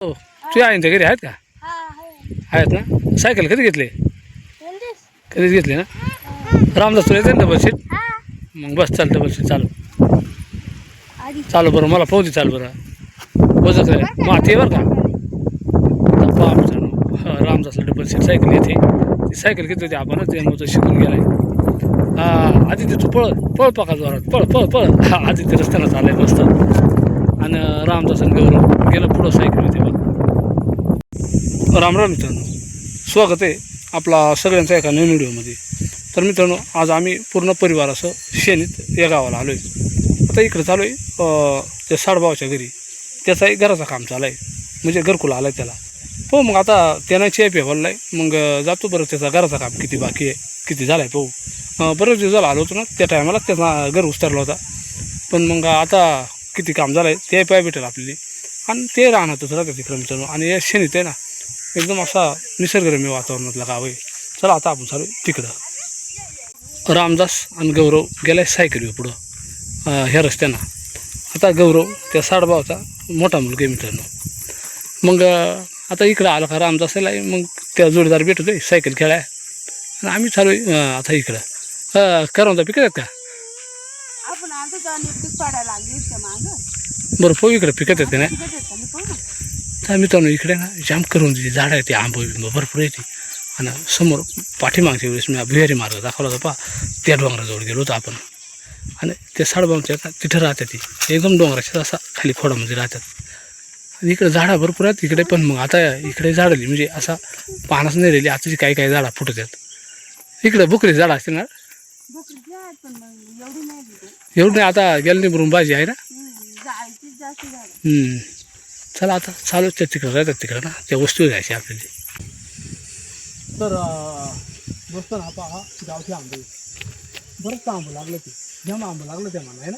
हो. तुझ्या आईंच्या घरी आहेत का? हा आहे. आहेत ना? सायकल कधी घेतली? कधीच घेतली ना? रामदास तुला येते ना डबल सीट हा. मग बस चाल डबल सीट चालू. चालू बरं मला पाहू दे चाल बरं. वजन करे माती आहे बरं का? हा, रामदासला डबल सीट सायकल येते. ती सायकल घेत होती आपण त्यामुळे तो शिकून गेलाय. हा आदित्य तू पळ पळ पाका जोरात. पळ पळ पळ. हा आदित्य रस्त्यानं चाललाय मस्त. आणि रामदास आणि गौरव गेलं पुढं सायकल होती बघ राम राम मित्रांनो. स्वागत आहे आपला सगळ्यांचा एका नवीन व्हिडिओमध्ये. तर मित्रांनो आज आम्ही पूर्ण परिवार असं शेणीत या गावाला आलो आहे आता इकडे चालू आहे त्या साडभावाच्या घरी. त्याचाही घराचं काम चालू आहे. म्हणजे घरकुल आला आहे त्याला. पाहू मग आता त्यानं चेप आहे आहे मग जातो बरं त्याचा घराचं काम किती बाकी आहे किती झालं आहे पाहू बरेच दिवस झाला आलो होतो ना त्या टायमाला त्याचा घर उतरला होता. पण मग आता किती काम झालं आहे ते पाय भेटेल आपल्याला. आणि ते राहणारच राहतं तिकडं मित्रांनो. आणि या शेणीत आहे ना एकदम असा निसर्गरम्य वातावरणातला गाव आहे. चला आता आपण चालू आहे तिकडं रामदास आणि गौरव गेलाय सायकलीवर पुढं ह्या रस्त्यानं. आता गौरव त्या साडभावाचा मोठा मुलगा आहे मित्रांनो. मग आता इकडं आलं का रामदासाला मग त्या जोडीदार भेटतो आहे सायकल खेळाय. आणि आम्ही चालू आहे आता इकडं. करवंदा पिकत आहेत का? बरं पाहू इकडं पिकत येतं ना. तर मित्रांनो इकडे ना जाम करून दिली. झाडं आहे ते आंबो बिंब भरपूर येते आणि समोर पाठीमागच्या वेळेस मी भुयारी मार्ग दाखवला होता पा त्या डोंगराजवळ गेलो होतो आपण. आणि त्या साडबामच्या ना तिथं राहतात ती. एकदम डोंगराच्या असा खाली खोडामध्ये राहतात. आणि इकडे झाडं भरपूर आहेत इकडे पण मग आता इकडे झाडली म्हणजे असा पानच नाही राहिली आताची काही काही झाडं फुटत आहेत. इकडे बुकरी झाडं असतील ना? एवढं नाही आता गेलं नाही भरून भाजी आहे ना? चला आता चालू त्या तिकडं राहतात तिकडं ना त्या वस्तू घ्यायच्या आपल्याला. तर दोस्त ना पहा गावठी आंबे. बरंच आंबं लागलं ते? जेव्हा आंबं लागलं ते आहे ना?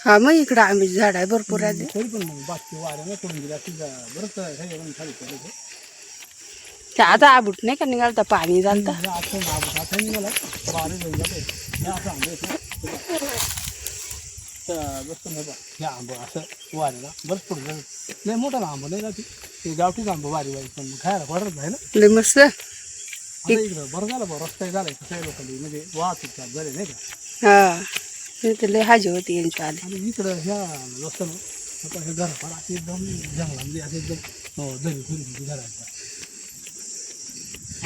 हा मग इकडं आंब्याची झाड आहे भरपूर आहे तरी पण मग बाकी वाऱ्याने पडून गेले असतील बरंच हे खाली केलं ते. आता आबूट नाही का निघालता? पाणी झालं हे आता आंबं निघाला वारे जाऊन जाते. असं आंबे बसत नाही हे आंबं असं वाऱ्याला बरंच पडून जातं नाही मोठा आंबं नाही ना ते गावठीच आंबं वारी वारी पण खायला पडत नाही ना लय मस्त. आता इकडं बरं झालं बरं रस्ता झाला काही लोकांनी म्हणजे वाहतूक चालू झाली नाही का? हा. ते लय हाजी होती यांची आली आणि इकडं ह्या रस्त्यानं आता हे असे एकदम जंगलामध्ये असे एकदम हो, दरी खुरी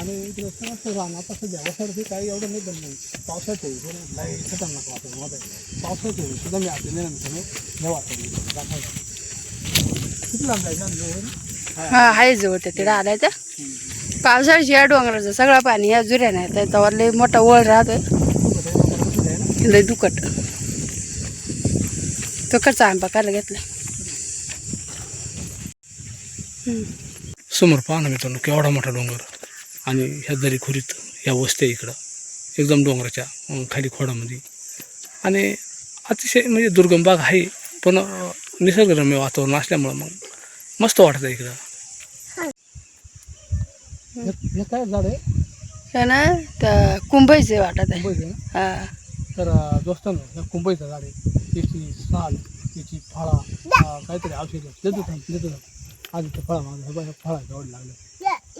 आणि इकडं सगळं राहणं आता सध्या वसाडते काही एवढं नाही पण नाही पावसाळ्यात होईल थोडं काही खतरनाक वाटत होत आहे पावसाळ्यात होईल सुद्धा मी आपल्या निरंतर हे वाटत. दाखवायला किती लांब जायचं आमच्या हा हाय जवळ ते. तिकडे आलाय तर. पावसाळ्याची या डोंगराचं सगळं पाणी या जुऱ्या नाही तर तेव्हा लय मोठा वळ राहतोय. लय दुखट तो कच्चा आंबा कायला घेतला. समोर पहा ना मित्रांनो केवढा मोठा डोंगर. आणि ह्या दरी खोरीत ह्या वस्त्या इकडं एकदम डोंगराच्या खाली खोडामध्ये. आणि अतिशय म्हणजे दुर्गम भाग आहे पण निसर्गरम्य वातावरण असल्यामुळं मग मस्त वाटतं इकडं. हे काय झाड आहे? हे ना त्या कुंभईचे वाटत आहे. ना? हा. तर दोस्तांनो ह्या कुंबईचं झाड आहे. त्याची साल त्याची फळा काहीतरी औषध. देतो देतो ते फळा ह्या फळाचं ओढ लागलं.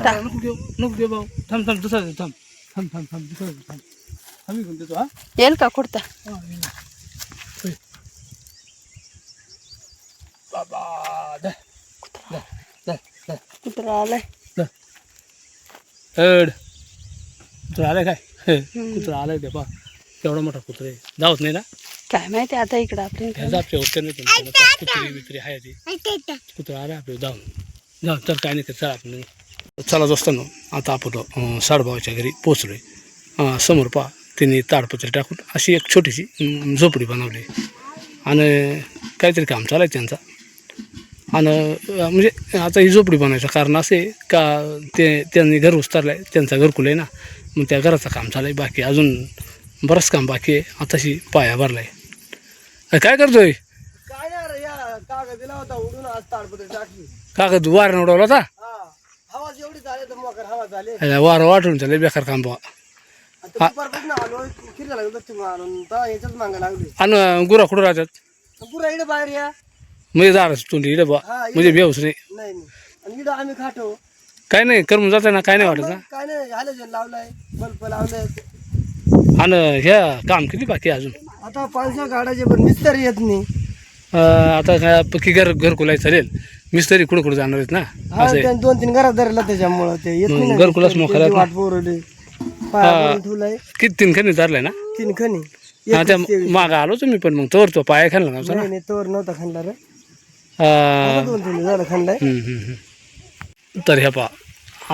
नको देऊ नको देऊ भाऊ थांब थांब दुसरा दे थांब थांब थांब थांब दुसरा दे थांब आम्ही घेऊन देतो हा येईल का कुर्ता हा, ये ना. होय. बाबा दे दे दे दे कुत्रा आलाय हड कुत्रा आलाय काय हे, हम्म. कुत्रा आलाय ते पा तेवढा मोठा कुत्रा आहे जाऊच नाही ना काय माहिती आता इकडं आपल्या ह्या जापच्या होत्या नाही पण कुत्री बित्री आहे ती कुत्रा आला आपलं जाऊन जाऊन तर काय नाही ते चला आपण चला दोस्तांनो आता आपण साडभावाच्या घरी पोचलो आहे समोर पहा त्यांनी ताडपत्री टाकून अशी एक छोटीशी झोपडी बनवली. आणि काहीतरी काम चालू आहे त्यांचा. आणि म्हणजे आता ही झोपडी बनवायचं कारण असे का ते त्यांनी घर उस्तारलं आहे त्यांचा घरकुल आहे ना मग त्या घराचं काम चालू आहे बाकी अजून बरंच काम बाकी आहे आताशी पाया भरला आहे काय करतोय? कागद वाऱ्यानं उडवला होता? अरे वारं वाटून चालले बेकार काम फिरायला लागलो आणि गुरा कुठं राहतात? पुरा इकडे बाहेर या. म्हणजे दाराच तोंडी इकडे बा हा. म्हणजे बेवस नाही नाही नाही. आणि इकडं आम्ही खातो काय नाही करमून जातं ना काय नाही वाटत ना. मग काय नाही हॅलोजन लावलाय बल्ब लावलाय. आणि ह्या काम किती बाकी आहे अजून? आता पाचशे गाड्याचे पण मिस्त्री येत नाही. अं, आता काय पक्की घर घरकुलाय चालेल. मिस्त्री कुठं कुठं जाणार आहेत ना? असं आहे. दोन तीन घरात धरला त्याच्यामुळं. ते येत नाही मग ना घरकुलाच. मोकळा आहे वाट पाया ठेवलाय. किती तीन खणी धरलाय ना? तीन खणी. हा त्या. मागं आलो तुम्ही पण मग तोवर तो पाया खाल्ला नव्हता ना? नाही नाही तोवर नव्हता खाल्ला रे. अं, दोन तीन झालं खाल्लाय हम्म, हम्म, हम्म. तर ह्या पा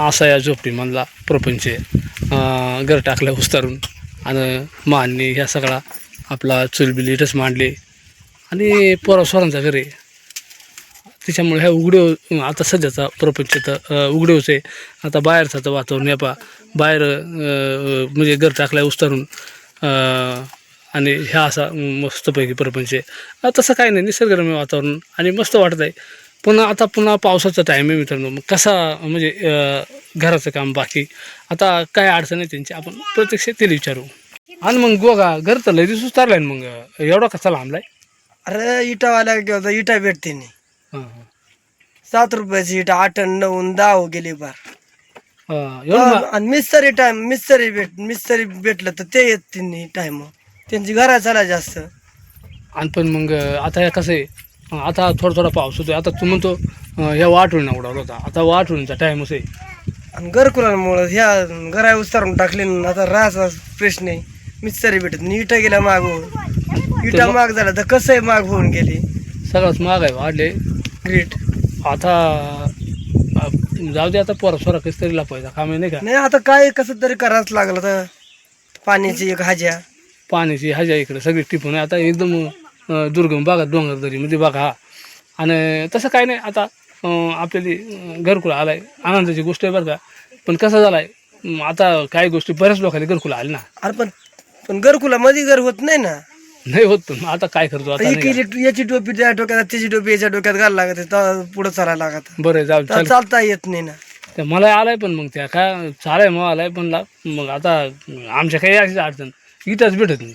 असा या झोपडीमधला प्रपंच आहे. अं, घर टाकलं उस्तारून. आणि मांडणी ह्या सगळा आपला चुलबिल इथंच मांडले. आणि पोरास्वरांचा घर आहे. त्याच्यामुळे ह्या उघडे आता सध्याचा प्रपंच तर अं, आहे आता बाहेरचं तर वातावरण या पा बाहेर म्हणजे घर टाकलं उस्तारून आणि ह्या असा मस्तपैकी प्रपंच आहे. तसं काही नाही. निसर्गरम्य वातावरण आणि मस्त वाटत आहे. पुन्हा आता पुन्हा पावसाचा टाईम आहे मित्रांनो. मग कसा म्हणजे घराचं काम बाकी? आता काय अडचण आहे त्यांची? आपण प्रत्यक्ष त्याला विचारू. आणि मग गोगा घर तर लय दिवस तारलाय मग. एवढा कसा लांबलाय? अरे इटावाला गेलो इटा भेटते नाही. सात रुपयाची इटा आठ आणि नऊ दहा हो गेली बार. आणि मिस्तरी टाइम मिस्तरी भेट मिस्तरी भेटलं तर ते येत त्यांनी टाइम त्यांची घरा चाला जास्त. आणि पण मग आता हे कसं आहे आता थोडा थोडा पाऊस होतोय. आता तू म्हणतो ह्या वाटून उडावला होता. आता वाटूनचा टाईमच आहे. आणि घरकुलांमुळं ह्या घरा उस्तारून टाकले आता राहायचा प्रश्न आहे. मिस्तरी भेटत नाही. इटा गेला मागून इटा माग झाला तर कसंही माग होऊन गेली? सगळंच महाग आहे वाढले. ग्रेट आता जाऊ दे आता पोरा सोरा कसं तरी लापायचा काम आहे नाही का? नाही आता काय कसं तरी करावंच लागलं तर पाण्याची एक हाज्या. पाण्याची हजा इकडे सगळी टिपून. आता एकदम अं, दुर्गम भागात डोंगरदरीमध्ये बघा हा. आणि तसं काय नाही आता अं, आपल्याला घरकुल आलाय. आनंदाची गोष्ट आहे बरं का. पण कसं झालं आहे आता काही गोष्टी बऱ्याच लोकांना घरकुल आले ना. अरे पण पण घरकुला मध्ये घर होत नाही ना. नाही होत. पण आता काय करतो? आता नाही एक का? याची टोपी त्या डोक्यात त्याची टोपी याच्या डोक्यात घालायला लागत आहे, पुढे चालायला लागत. बरं जाऊ दे, तर चाल. चालता येत नाही ना. त्या मला आलाय पण मग त्या काय चालाय मग आलाय पण ला मग आता आमच्या काही अशीच अडचण इथंच भेटत नाही.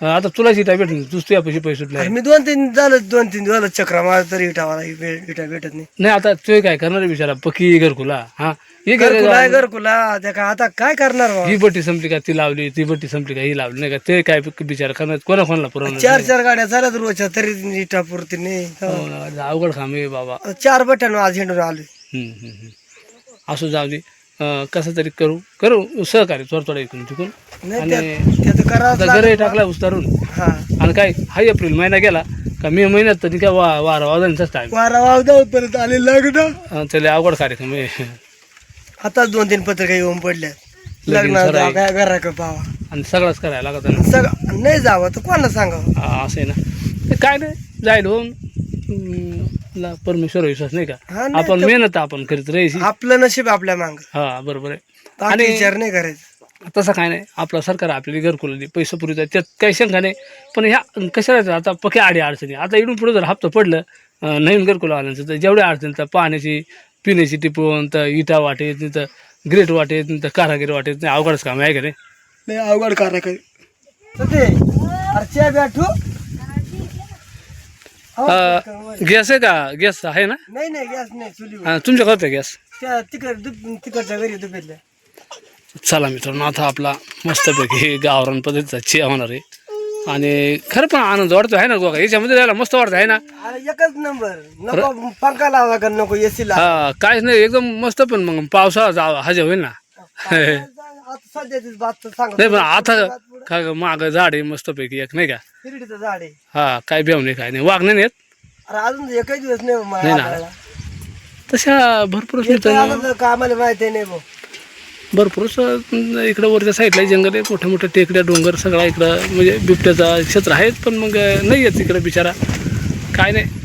आता तुलाच इथं भेटत नाही तूच तुझ्या पैसे पैसे सुटले मी दोन तीन झालं दोन तीन झालं चक्रा मार तरी इटावाला इटा भेटत नाही. नाही आता तू काय करणार बिचारा? पक्की घरकुला हा? हे घर घरकुला आहे घरकुला. त्या का आता काय करणार? ही बट्टी संपली का ती लावली ती बट्टी संपली का ही लावली नाही का? ते काय बिचारा करणार? कोणा कोणाला पुरवणार चार चार गाड्या चालत रोजच्या तरी इटा पुरती नाही. हो. ना, अवघड काम आहे बाबा. आता चार बट्ट्यानं आज हिंडून आलोय. हम्म, हम्म, हम्म. असं जाऊ दे. कसं तरी करू करू सहकार्य थोडं थोडं इकडून तिकडून. नाही आणि त्यात त्याचं करावंच आता घरही लागेल बा. टाकला उस्तारून. हा. आणि काय हा एप्रिल महिना गेला का मे महिन्यात तरी काय वा वारा वाजांचाच टाईम वारा वावदा पर्यंत आले लग्न. त्याला अवघड कार्यक्रम आहे. आता दोन तीन पत्रिका येऊन पडल्या लगीन सराई. काय पावा. आणि सगळंच करायला लागत ना. सगळं नाही जावं तर कोणाला सांगावं? हा, असं आहे ना. ते काय नाही जाईल होऊन. हम्म, ला परमेश्वर विश्वास नाही का? हा नाही आपण मेहनत आपण करीत राहायची. आपलं नशीब आपल्या मांग. हा बरोबर आहे. आणि- विचार नाही करायचं. तसं काय नाही. आपलं सरकार आपल्याला घरकुल दे पैसे पुरवतात. त्यात काही शंका नाही. पण ह्या कशा राहतात आता पक्या आडी अडचणी. आता इकडून पुढे जर हप्ता पडलं अं, नवीन घरकुल आल्यानंतर तर जेवढ्या अडचणी तर पाण्याची पिण्याची टिपवून तर इटा वाटेत नाही तर ग्रेट वाटेत नाही तर कारागीर वाटेत नाही अवघडच काम आहे का नाही? अवघड करा. काही ते अरे बॅठू गॅस आहे का? गॅस आहे ना? नाही नाही गॅस नाही चुलीवर हा, तुमच्याकडे आहे गॅस? त्या तिकड तिकडच्या घरी दुपेतल्या चला मित्रांनो आता आपला मस्तपैकी गावरान पद्धतीचा चिया होणार आहे. आणि खरं पण आनंद वाटतो आहे ना गोगा याच्यामध्ये जायला मस्त वाटतं आहे ना? एकच नंबर. नको पंखा लावा का नको एसी ला हा काहीच नाही एकदम मस्त पण मग पावसाळा जा हजे होईल ना? नाही पण आता का माग झाड आहे मस्तपैकी एक नाही का हिरडीचं झाड आहे हा काय बेव नाही काय नाही वाघ नाही येत अरे अजून एकही दिवस नाही ना. तशा तर कामाला माहिती नाही भाऊ भरपूरच अं, इकडं वरच्या साईडला जंगल आहे मोठ्या मोठ्या टेकड्या डोंगर सगळा इकडं म्हणजे बिबट्याचा क्षेत्र आहेत पण मग नाही येत इकडं बिचारा काय नाही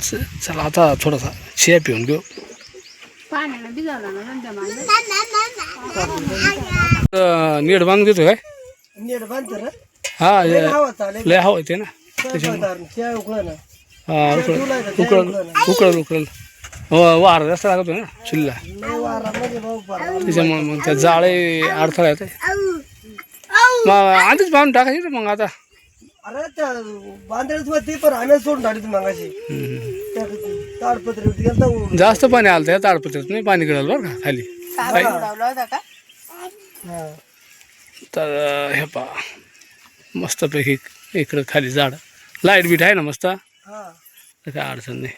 च- चला आता थोडासा चिया पिऊन घेऊ पाण्यानं भिजावला ना मागे नीट बांधून घेतो काय नीट बांधतो रे हा लय हे- हवा चालेल. लय हवं येते ना? त्या उकळा ना हा उकळ उकळ उकळ उकळ वार जास्त लागतो ना चुलीला. पारा. त्याच्यामुळे मग त्या जाळे अडथळा येते मग आधीच बांधून टाकायची मग आता? अरे त्या होती पण आम्ही सोडून टाकली मगाशी. ताडपत्री होती जास्त पाणी आलं त्या ताडपत्रीत नाही पाणी गिळालं बरं का खाली काय उडवला होता का हा. तर हे पा मस्तपैकी इकडं खाली झाड. लाइट बीट आहे ना मस्त? काय अडचण नाही.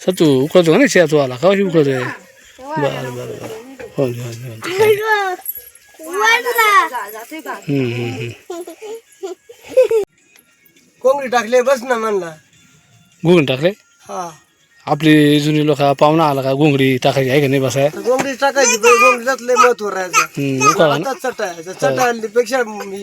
सतू उकळतो का नाही चिया तू आला? का उकळतोय? बरं बरं बरं हो. कोंबडी टाकले बस ना म्हणला. घुगून टाकले? हा. आपली जुनी लोक पाहुणा आला का घोंगडी टाकायची आहे का नाही बसाय कोंबडी टाकायची पण लय महत्त्व राहायचं हम्म, उकाळा ना? आता चटायचं चटायपेक्षा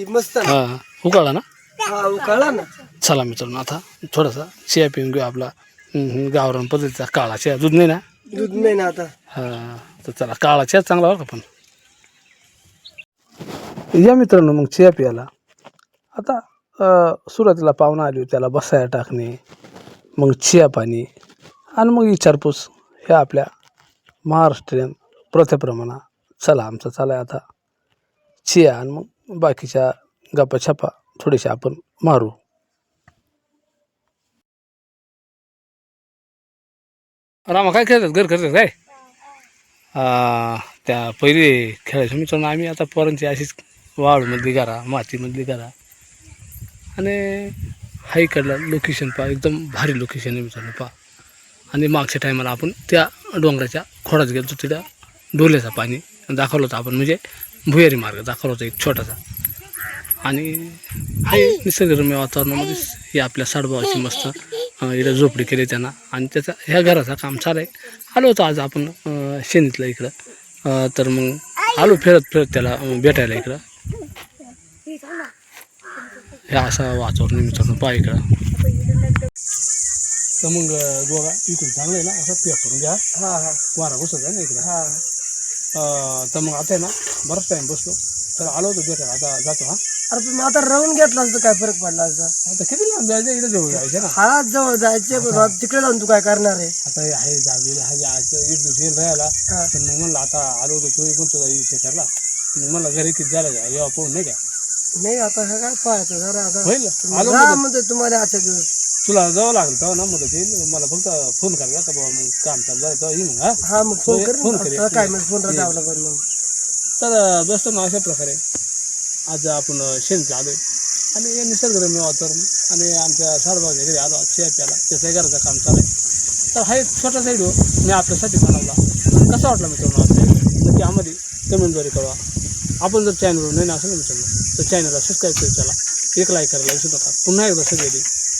मस्त ना. हा उकाळा ना? हा उकाळा ना. चला मित्रांनो आता थोडासा चिया पिऊन घेऊ आपला हम्म, हम्म, गावरान पद्धतीचा काळा चिया दूध नाही ना? दूध नाही ना आता. हा तर चला काळा चिया चांगला बरं का पण. या मित्रांनो मग चिया प्यायला आता अं, सुरुवातीला पाहुणा आली होती, त्याला बसायला टाकणे मग चिया पाणी आणि मग विचारपूस हे आपल्या महाराष्ट्रीयन प्रथेप्रमाणे. चला आमचं चला आता. चिया आणि मग बाकीच्या गप्पा छप्पा आपण मारू. रामा काय खेळतात? घर करतात काय? त्या पहिले खेळायचो मित्रांनो आम्ही आता पोरांची अशीच वाळूमधली करा मातीमधली करा आणि हा इकडला लोकेशन पहा एकदम भारी लोकेशन आहे मित्रांनो पहा. आणि मागच्या टायमाला आपण त्या डोंगराच्या खोडात गेलो तिथं डोल्याचा पाणी दाखवलं होतं आपण. म्हणजे भुयारी मार्ग दाखवला होता एक छोटासा. आणि हे निसर्गरम्य वातावरणामध्ये हे आपल्या साडभावाची मस्त इकडं झोपडी केली त्यांना. आणि त्याचा ह्या घराचं काम चालू आहे आलो होतो आज आपण शेणीतलं शेनीतलं इकडं तर मग आलो फिरत फिरत त्याला भेटायला इकडं. हे असं वातावरण मित्रांनो पहा इकडं. तर मग गोगा इकडून चांगलं आहे ना असं पॅक करून घ्या. हा हा. वारा घुसत आहे ना इकडं. हा. तर मग आता आहे ना बराच टाईम बसलो. तर आलो होतो भेटायला आता जातो हा. अरे पण मग आता राहून घेतला असतं काय फरक पडला असता? आता किती लांब जायचं इकडे जवळ जायचं ना. हा जवळ जायचे पण तिकडे जाऊन तू काय करणार आहे? आता हे आहे दहावीला हा आज एक दिवस येईल राहायला. हा. पण मग म्हणलं आता आलो होतो तू म्हणतो इथे करला मग मला घरी किती झालं जा जेव्हा पाहून नाही का? नाही आता हे काय पाहायचं जरा आता होईल आलो तुम्हाला आजच्या दिवस. तुला जावं लागेल तेव्हा ना मदत येईल. मला फक्त फोन करायला का बाबा मग काम चालू झालं तेव्हा येईल मग हा? हा मग फोन कर फोन. आता काय मग फोन आपला पण मग. तर बसतो ना अशा प्रकारे. आज आपण शेणचं आलोय. आणि हे निसर्गरम्य वातावरण. आणि आमच्या साडभाऊच्या घरी आलो चिया प्याला त्याच्या घराचं काम चालू आहे. तर हा एक छोटा व्हिडिओ मी आपल्यासाठी बनवला. कसा वाटला मित्रांनो आपल्या नक्की आम्हाला कमेंटद्वारे कळवा. आपण जर चॅनलवर नाही असेल ना मित्रांनो तर चॅनलला सबस्क्राईब करू चला एक लाईक करायला विसरू नका. पुन्हा एकदा सगळे